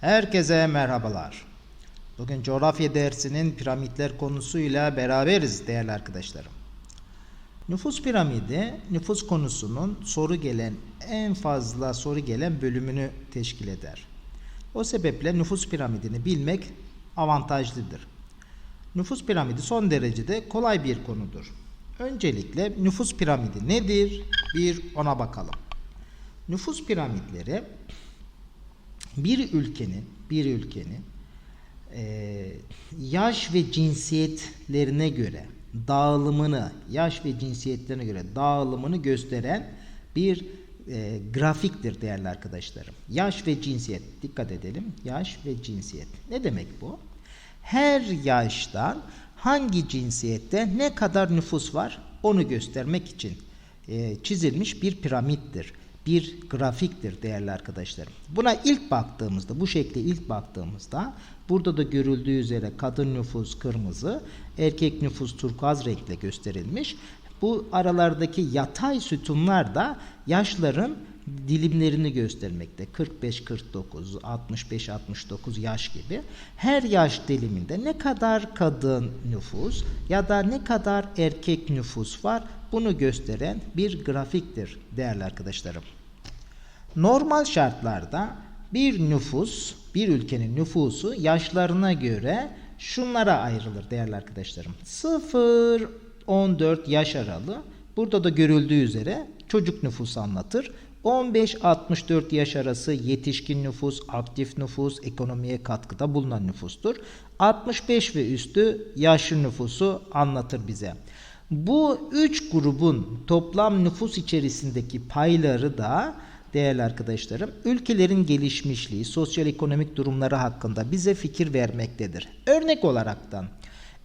Herkese merhabalar. Bugün coğrafya dersinin piramitler konusuyla beraberiz değerli arkadaşlarım. Nüfus piramidi nüfus konusunun soru gelen en fazla soru gelen bölümünü teşkil eder. O sebeple nüfus piramidini bilmek avantajlıdır. Nüfus piramidi son derecede kolay bir konudur. Öncelikle nüfus piramidi nedir? Bir ona bakalım. Nüfus piramitleri bir ülkenin bir ülkenin e, yaş ve cinsiyetlerine göre dağılımını yaş ve cinsiyetlerine göre dağılımını gösteren bir e, grafiktir değerli arkadaşlarım. Yaş ve cinsiyet dikkat edelim. Yaş ve cinsiyet. Ne demek bu? Her yaştan hangi cinsiyette ne kadar nüfus var onu göstermek için e, çizilmiş bir piramittir bir grafiktir değerli arkadaşlarım. Buna ilk baktığımızda, bu şekle ilk baktığımızda burada da görüldüğü üzere kadın nüfus kırmızı, erkek nüfus turkuaz renkle gösterilmiş. Bu aralardaki yatay sütunlar da yaşların dilimlerini göstermekte. 45 49, 65 69 yaş gibi. Her yaş diliminde ne kadar kadın nüfus ya da ne kadar erkek nüfus var bunu gösteren bir grafiktir değerli arkadaşlarım. Normal şartlarda bir nüfus, bir ülkenin nüfusu yaşlarına göre şunlara ayrılır değerli arkadaşlarım. 0-14 yaş aralığı burada da görüldüğü üzere çocuk nüfusu anlatır. 15-64 yaş arası yetişkin nüfus, aktif nüfus, ekonomiye katkıda bulunan nüfustur. 65 ve üstü yaşlı nüfusu anlatır bize. Bu üç grubun toplam nüfus içerisindeki payları da değerli arkadaşlarım ülkelerin gelişmişliği, sosyoekonomik durumları hakkında bize fikir vermektedir. Örnek olaraktan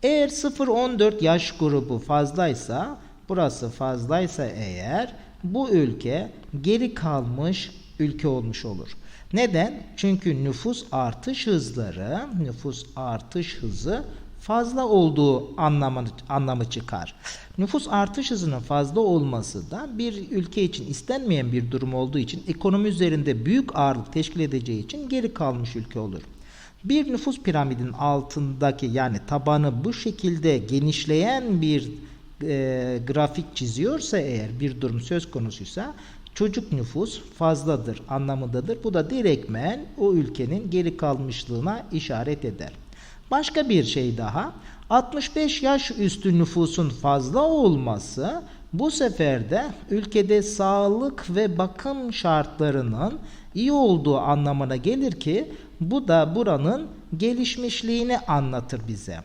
eğer 0-14 yaş grubu fazlaysa burası fazlaysa eğer bu ülke geri kalmış ülke olmuş olur. Neden? Çünkü nüfus artış hızları, nüfus artış hızı fazla olduğu anlamı, anlamı çıkar. Nüfus artış hızının fazla olması da bir ülke için istenmeyen bir durum olduğu için ekonomi üzerinde büyük ağırlık teşkil edeceği için geri kalmış ülke olur. Bir nüfus piramidin altındaki yani tabanı bu şekilde genişleyen bir e, grafik çiziyorsa eğer bir durum söz konusuysa çocuk nüfus fazladır anlamındadır. Bu da direktmen o ülkenin geri kalmışlığına işaret eder. Başka bir şey daha 65 yaş üstü nüfusun fazla olması bu sefer de ülkede sağlık ve bakım şartlarının iyi olduğu anlamına gelir ki bu da buranın gelişmişliğini anlatır bize.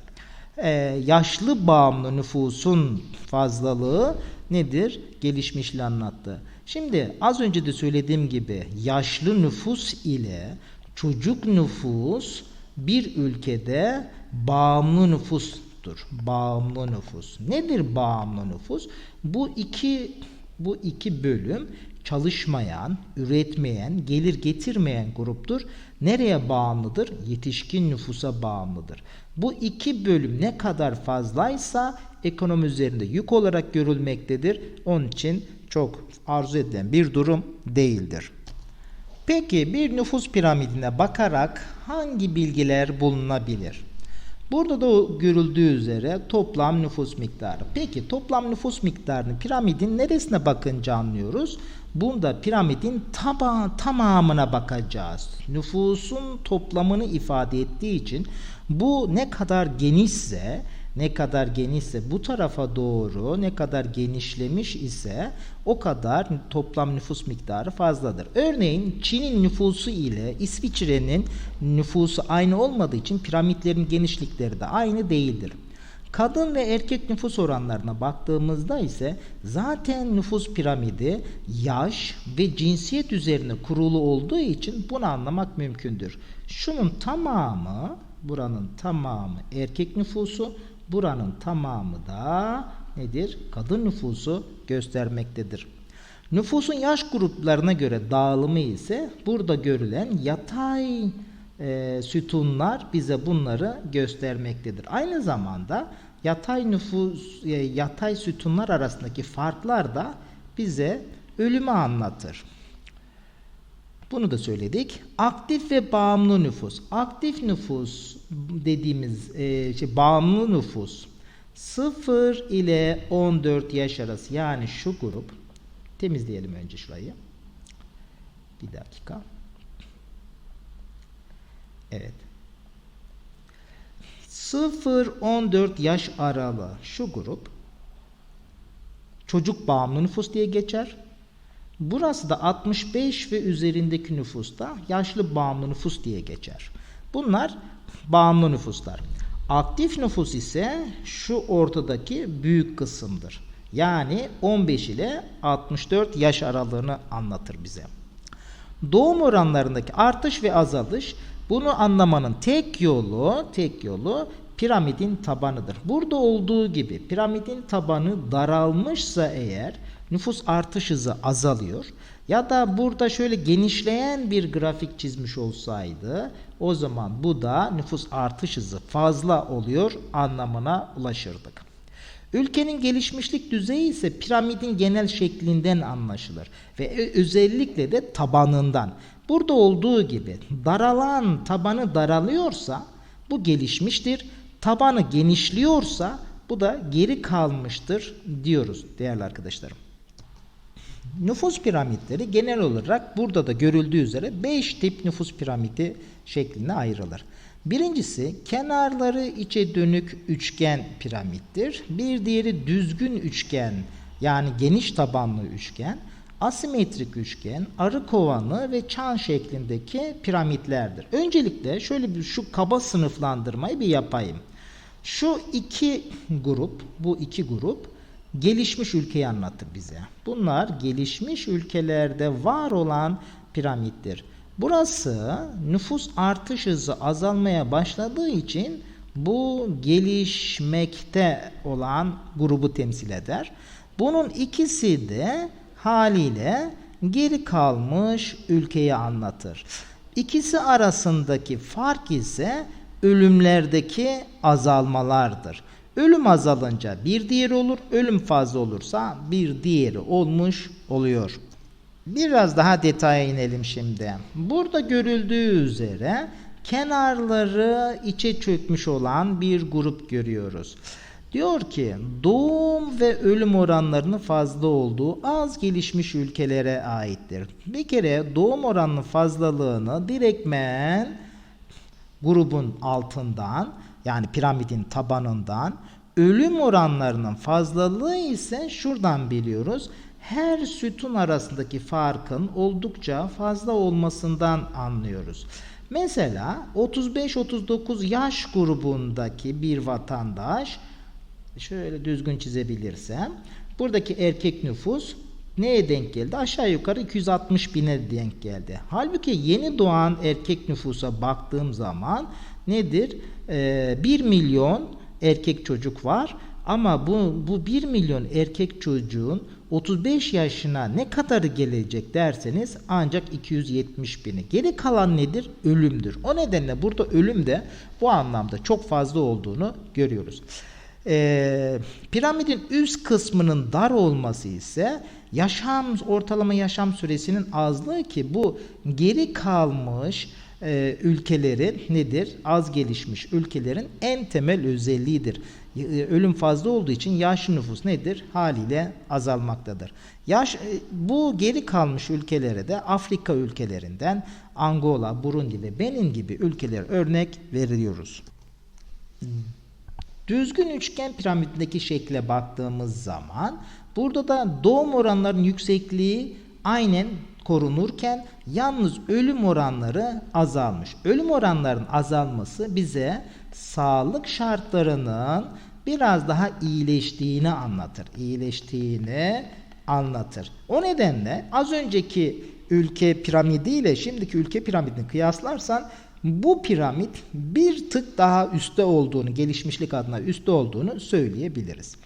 Ee, yaşlı bağımlı nüfusun fazlalığı nedir? Gelişmişliği anlattı. Şimdi az önce de söylediğim gibi yaşlı nüfus ile çocuk nüfus bir ülkede bağımlı nüfustur. Bağımlı nüfus. Nedir bağımlı nüfus? Bu iki bu iki bölüm çalışmayan, üretmeyen, gelir getirmeyen gruptur. Nereye bağımlıdır? Yetişkin nüfusa bağımlıdır. Bu iki bölüm ne kadar fazlaysa ekonomi üzerinde yük olarak görülmektedir. Onun için çok arzu edilen bir durum değildir. Peki bir nüfus piramidine bakarak hangi bilgiler bulunabilir? Burada da görüldüğü üzere toplam nüfus miktarı. Peki toplam nüfus miktarını piramidin neresine bakınca anlıyoruz? Bunda piramidin taba, tamamına bakacağız. Nüfusun toplamını ifade ettiği için bu ne kadar genişse ne kadar genişse bu tarafa doğru ne kadar genişlemiş ise o kadar toplam nüfus miktarı fazladır. Örneğin Çin'in nüfusu ile İsviçre'nin nüfusu aynı olmadığı için piramitlerin genişlikleri de aynı değildir. Kadın ve erkek nüfus oranlarına baktığımızda ise zaten nüfus piramidi yaş ve cinsiyet üzerine kurulu olduğu için bunu anlamak mümkündür. Şunun tamamı, buranın tamamı erkek nüfusu, buranın tamamı da nedir? Kadın nüfusu göstermektedir. Nüfusun yaş gruplarına göre dağılımı ise burada görülen yatay e, sütunlar bize bunları göstermektedir. Aynı zamanda yatay nüfus e, yatay sütunlar arasındaki farklar da bize ölümü anlatır. Bunu da söyledik. Aktif ve bağımlı nüfus. Aktif nüfus dediğimiz e, şey, bağımlı nüfus 0 ile 14 yaş arası yani şu grup temizleyelim önce şurayı. Bir dakika. Evet. 0-14 yaş aralığı şu grup çocuk bağımlı nüfus diye geçer. Burası da 65 ve üzerindeki nüfusta yaşlı bağımlı nüfus diye geçer. Bunlar bağımlı nüfuslar. Aktif nüfus ise şu ortadaki büyük kısımdır. Yani 15 ile 64 yaş aralığını anlatır bize. Doğum oranlarındaki artış ve azalış bunu anlamanın tek yolu, tek yolu piramidin tabanıdır. Burada olduğu gibi piramidin tabanı daralmışsa eğer nüfus artış hızı azalıyor. Ya da burada şöyle genişleyen bir grafik çizmiş olsaydı o zaman bu da nüfus artış hızı fazla oluyor anlamına ulaşırdık. Ülkenin gelişmişlik düzeyi ise piramidin genel şeklinden anlaşılır ve özellikle de tabanından. Burada olduğu gibi daralan tabanı daralıyorsa bu gelişmiştir. Tabanı genişliyorsa bu da geri kalmıştır diyoruz değerli arkadaşlarım. Nüfus piramitleri genel olarak burada da görüldüğü üzere 5 tip nüfus piramidi şeklinde ayrılır. Birincisi kenarları içe dönük üçgen piramittir. Bir diğeri düzgün üçgen yani geniş tabanlı üçgen, asimetrik üçgen, arı kovanı ve çan şeklindeki piramitlerdir. Öncelikle şöyle bir şu kaba sınıflandırmayı bir yapayım. Şu iki grup, bu iki grup gelişmiş ülkeyi anlatır bize. Bunlar gelişmiş ülkelerde var olan piramittir. Burası nüfus artış hızı azalmaya başladığı için bu gelişmekte olan grubu temsil eder. Bunun ikisi de haliyle geri kalmış ülkeyi anlatır. İkisi arasındaki fark ise ölümlerdeki azalmalardır. Ölüm azalınca bir diğeri olur, ölüm fazla olursa bir diğeri olmuş oluyor. Biraz daha detaya inelim şimdi. Burada görüldüğü üzere kenarları içe çökmüş olan bir grup görüyoruz. Diyor ki doğum ve ölüm oranlarının fazla olduğu az gelişmiş ülkelere aittir. Bir kere doğum oranının fazlalığını direktmen grubun altından yani piramidin tabanından ölüm oranlarının fazlalığı ise şuradan biliyoruz. Her sütun arasındaki farkın oldukça fazla olmasından anlıyoruz. Mesela 35-39 yaş grubundaki bir vatandaş şöyle düzgün çizebilirsem buradaki erkek nüfus neye denk geldi? Aşağı yukarı 260 bine denk geldi. Halbuki yeni doğan erkek nüfusa baktığım zaman nedir? Ee, 1 milyon erkek çocuk var. Ama bu, bu 1 milyon erkek çocuğun 35 yaşına ne kadarı gelecek derseniz ancak 270 bini. Geri kalan nedir? Ölümdür. O nedenle burada ölüm de bu anlamda çok fazla olduğunu görüyoruz. Ee, piramidin üst kısmının dar olması ise yaşam ortalama yaşam süresinin azlığı ki bu geri kalmış e, ülkelerin nedir? Az gelişmiş ülkelerin en temel özelliğidir. E, ölüm fazla olduğu için yaşlı nüfus nedir? Haliyle azalmaktadır. Yaş e, bu geri kalmış ülkelere de Afrika ülkelerinden Angola, Burundi ve Benin gibi ülkeler örnek veriyoruz. Düzgün üçgen piramidindeki şekle baktığımız zaman burada da doğum oranlarının yüksekliği aynen korunurken yalnız ölüm oranları azalmış. Ölüm oranlarının azalması bize sağlık şartlarının biraz daha iyileştiğini anlatır. İyileştiğini anlatır. O nedenle az önceki ülke piramidi ile şimdiki ülke piramidini kıyaslarsan bu piramit bir tık daha üstte olduğunu, gelişmişlik adına üstte olduğunu söyleyebiliriz.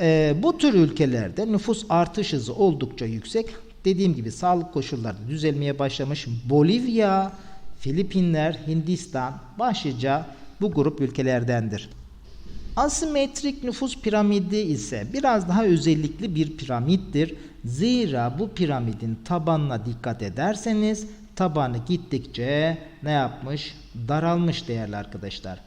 Ee, bu tür ülkelerde nüfus artış hızı oldukça yüksek. Dediğim gibi sağlık koşulları düzelmeye başlamış. Bolivya, Filipinler, Hindistan başlıca bu grup ülkelerdendir. Asimetrik nüfus piramidi ise biraz daha özellikli bir piramittir. Zira bu piramidin tabanına dikkat ederseniz tabanı gittikçe ne yapmış? Daralmış değerli arkadaşlar.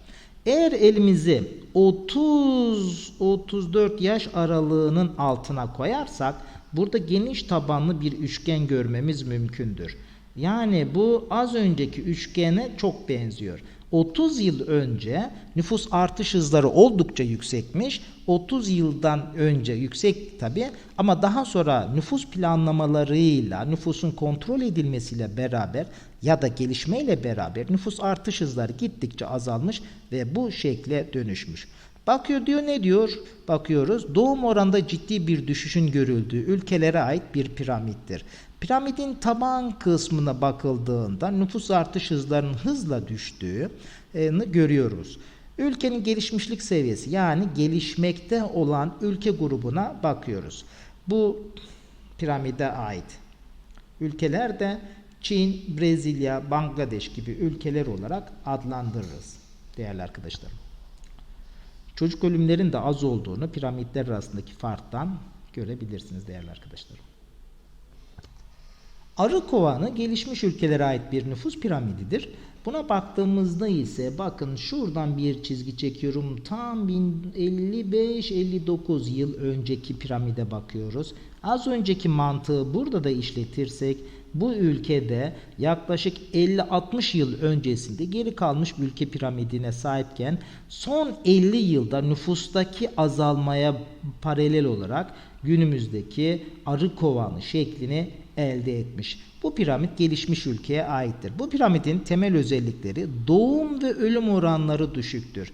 Eğer elimizi 30-34 yaş aralığının altına koyarsak burada geniş tabanlı bir üçgen görmemiz mümkündür. Yani bu az önceki üçgene çok benziyor. 30 yıl önce nüfus artış hızları oldukça yüksekmiş. 30 yıldan önce yüksek tabi ama daha sonra nüfus planlamalarıyla nüfusun kontrol edilmesiyle beraber ya da gelişmeyle beraber nüfus artış hızları gittikçe azalmış ve bu şekle dönüşmüş. Bakıyor diyor ne diyor? Bakıyoruz doğum oranında ciddi bir düşüşün görüldüğü ülkelere ait bir piramittir. Piramidin taban kısmına bakıldığında nüfus artış hızlarının hızla düştüğünü görüyoruz. Ülkenin gelişmişlik seviyesi yani gelişmekte olan ülke grubuna bakıyoruz. Bu piramide ait. Ülkeler de Çin, Brezilya, Bangladeş gibi ülkeler olarak adlandırırız değerli arkadaşlarım. Çocuk ölümlerin de az olduğunu piramitler arasındaki farktan görebilirsiniz değerli arkadaşlarım. Arı kovanı gelişmiş ülkelere ait bir nüfus piramididir. Buna baktığımızda ise bakın şuradan bir çizgi çekiyorum. Tam 55-59 yıl önceki piramide bakıyoruz. Az önceki mantığı burada da işletirsek bu ülkede yaklaşık 50-60 yıl öncesinde geri kalmış bir ülke piramidine sahipken son 50 yılda nüfustaki azalmaya paralel olarak günümüzdeki arı kovanı şeklini elde etmiş. Bu piramit gelişmiş ülkeye aittir. Bu piramidin temel özellikleri doğum ve ölüm oranları düşüktür.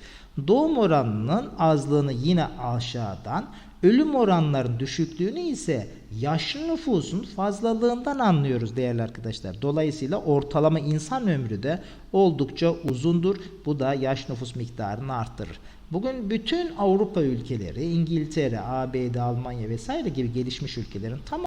Doğum oranının azlığını yine aşağıdan, ölüm oranlarının düşüklüğünü ise yaşlı nüfusun fazlalığından anlıyoruz değerli arkadaşlar. Dolayısıyla ortalama insan ömrü de oldukça uzundur. Bu da yaş nüfus miktarını arttırır. Bugün bütün Avrupa ülkeleri, İngiltere, ABD, Almanya vesaire gibi gelişmiş ülkelerin tamamı